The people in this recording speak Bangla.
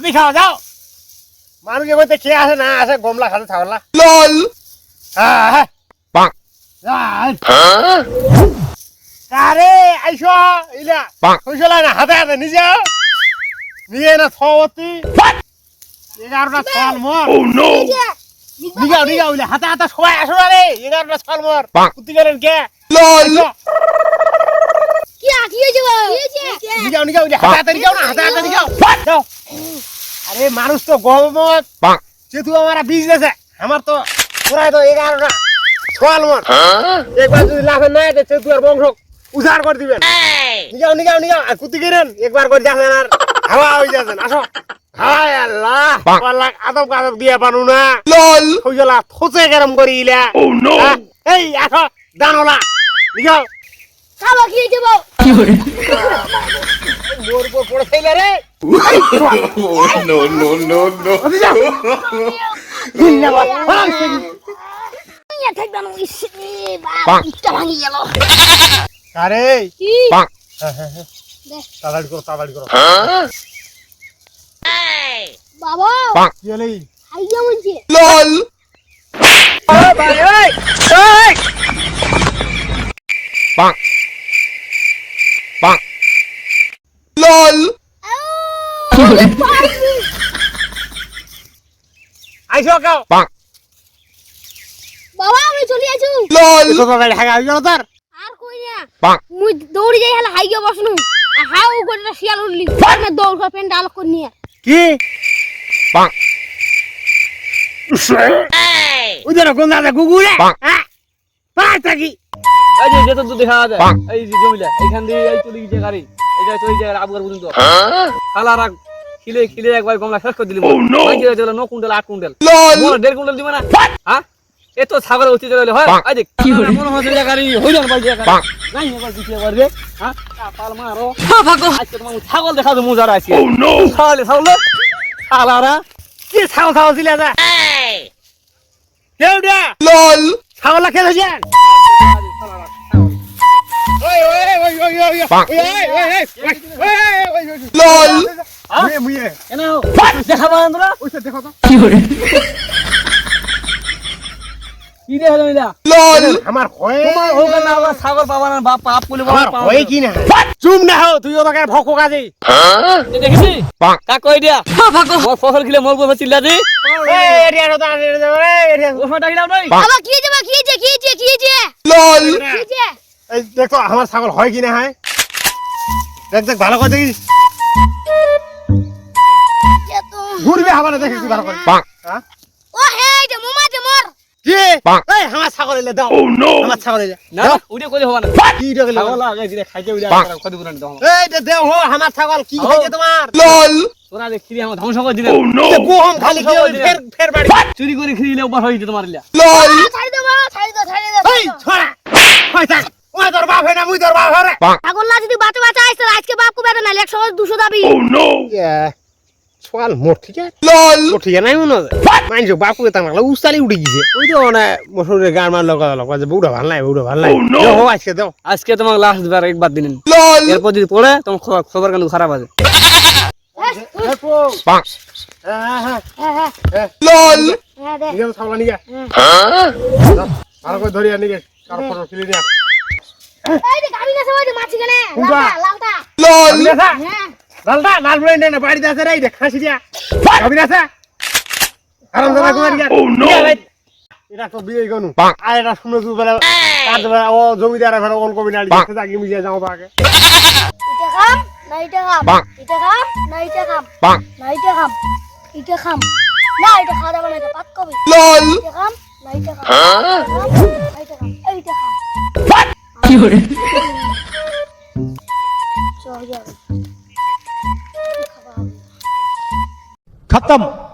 নি খাওয়া যাও। মানুষকে বলতে কে আসে না আসে গমলা খাতে ছাগলা LOL হ্যাঁ হ্যাঁ। Bonk. কারে আইসো ইলা. কইসলা না হাতে হাতে নিজে নিয়ে না ছবতি এগারোটা ছল মর Oh no! নিগাও নিগাও ইলা হাতে হাতে সবাই আসো না রে এগারোটা ছল মর. কুত্তি গেলেন কে? LOL কি কি হয়েছে কি হয়েছে? নিগাও নিগাও ইলা হাতে হাতে নিগাও না হাতে হাতে নিগাও। যাও। আরে মানুষ তো Bonk. যেহেতু আমার বিজনেস আমার তো পুরাই তো এগারোটা। ছল মর একবার যদি লাভে না হয় তো তুই আর বংশ উজাড় করে দিবেন। নিগাও নিগাও নিগাও কুতি গেলেন একবার করে যাচ্ছেন আর হাওয়া হয়ে যাচ্ছেন আসো। হায় আল্লাহ। পাল্লাক আদব কাদব দিয়ে পানু না। LOL হইজলা থোচে গরম করি ইলা Oh হ্যাঁ? এই আসো দানোলা। খাবা কি মোর উপর পড়ে ফেলে রে। ধন্যবাদ। ইয়া থাকবে না ইস বাবা ভাঙি গেল। আরে কি? Bonk. হ্যাঁ, হ্যাঁ, হ্যাঁ। দে। তাড়াতাড়ি করো তাড়াতাড়ি করো। বাবা। কি হলি? আইয়া বলছে। আইসো কাও বাবা আমি চলে আছু LOL তো তাড়াতাড়ি হাগা হয়ে গেল তার? আর কই না। মুই দৌড়ি যাই হলে হাইগে বসনু। হাউ করে শিয়াল উঠলি। আমি দৌড় করে পেন ডাল করে নিয়ে কি? Bonk উদর কোন দাদা গুগুরে বাহ। হ্যাঁ। এই যে যেত তো দেখা যায় এই যে জমিলা এইখান দিয়ে চলে গেছে গাড়ি। এই চলে যায় আবুয়ার পর্যন্ত। খালারা খিলে খিলে একবার গমলা শেষ করে দিলি Oh! ন কুইন্টাল আট কুইন্টাল মনে হয় দেড় কুইন্টাল দিবে না হ্যাঁ এ তো ছাগল অতি হলে হয় বাহ। এই যে মনে হচ্ছে যে গাড়ি হই যান ভাই গাড়ি নাই এবার দিতে একবার হ্যাঁ পাল মারো আজকে তোমার ছাগল দেখা তো মুজারা আছে Oh no ছাগলে ছাগলে খালারা কি ছাও ছাও ছিল যা কেউডা LOL ছাওলা খেলে যান ওই ওই ওই ওই ওই ওই ওই ওই ওই ওই ওই ওই ওই LOL মুয়ে মুয়ে। কেন দেখাবা তোরা ওইটা দেখো তো। কি দেখা যাবে এটা। আমার হয়ে তোমার হোক না আবার ছাগল পাবা না বাপ পাপ বলে আমার বাবা কি না? চুপ না হও তুই ওটাকে ভকো কাজে। Huh? দেখেছি? কই দিয়া। মোর ফসল খিলে মোর চিল্লা দি। এরিয়া তো এরিয়া এরিয়া ও ফাটা নাই বাবা কি বাবা? কি এই দেখো আমার ছাগল হয় কি না হয়? দেখ দেখ ভালো করে দেখিস। ঘুরবে হবে না দেখিস ভালো করে। হ্যাঁ? ও হে যে মোমা যে মোর। কি। এই আমার ছাগল এলে দাও। Oh no! আমার ছাগল এলে। না ওইটা কইলে হবে না। কি ডগলে ছাগল আগে দিলে খাইতে ওইটা বাহ। কদি বুনানি দাও এই দে দেও হো আমার ছাগল কি খাইছে তোমার? LOL! তোরা যে খিরি আমার ধ্বংস করে দিলে। No! এ গহম খালি কি ফের ফের বাড়ি চুরি করে খিরিলে উপর হইছে তোমার ইলা। LOL! ছাড়ি দাও ছাড়ি দাও ছাড়ি দাও এই ছড়া। হয় থাক ওই তোর বাপ হয় না মুই তোর বাপ হরে ছাগল না যদি বাঁচা বাঁচা আসতে আজকে বাপ কো বেটা না একশো দুশো দাবি। Oh no! সোয়াল মোট ঠিক আছে মোট ঠিক নাই মনে হয়? মাইনছো বাপ কো তার লাগলা উস্তালি উঠে গিয়েছে। ওই তো না মশুরের গান মার লগা লগা যে বউটা ভালো নাই বউটা ভালো নাই। Oh! দেও হো আজকে দাও আজকে তোমাকে লাস্ট বার একবার LOL এরপর যদি পড়ে তোমার খবর কিন্তু খারাপ আছে। দেখো দে নিয়ে ছাগলা নিয়ে? ভালো করে ধরিয়া নিয়ে কার ফটো ফেলে দিয়া এই যে গাড়ি না সবাই মাছি কোনটা? লালটা লালটা। লালটা হ্যাঁ। লালটা লাল বই না বাড়িতে আছে রে দেখ খাসি দিয়া। গাবি আছে? আরাম দাদা কুমার গিয়া Oh no! এটা তো বিয়ে গনু। আর এটা শুনে তুই বেলা বেলা ও জমিদার ফের অল কবি বাহ। দেখতে থাকি মিশিয়ে যাও তাকে এটা খাম না এটা খাম। এটা খাম না এটা খাম। না এটা খাম এটা খাম। না এটা খাওয়া যাবে না এটা পাত কবি। LOL! এটা খাম না এটা খাম? এটা খাম এইটা খাম চল যাবে మొత్తం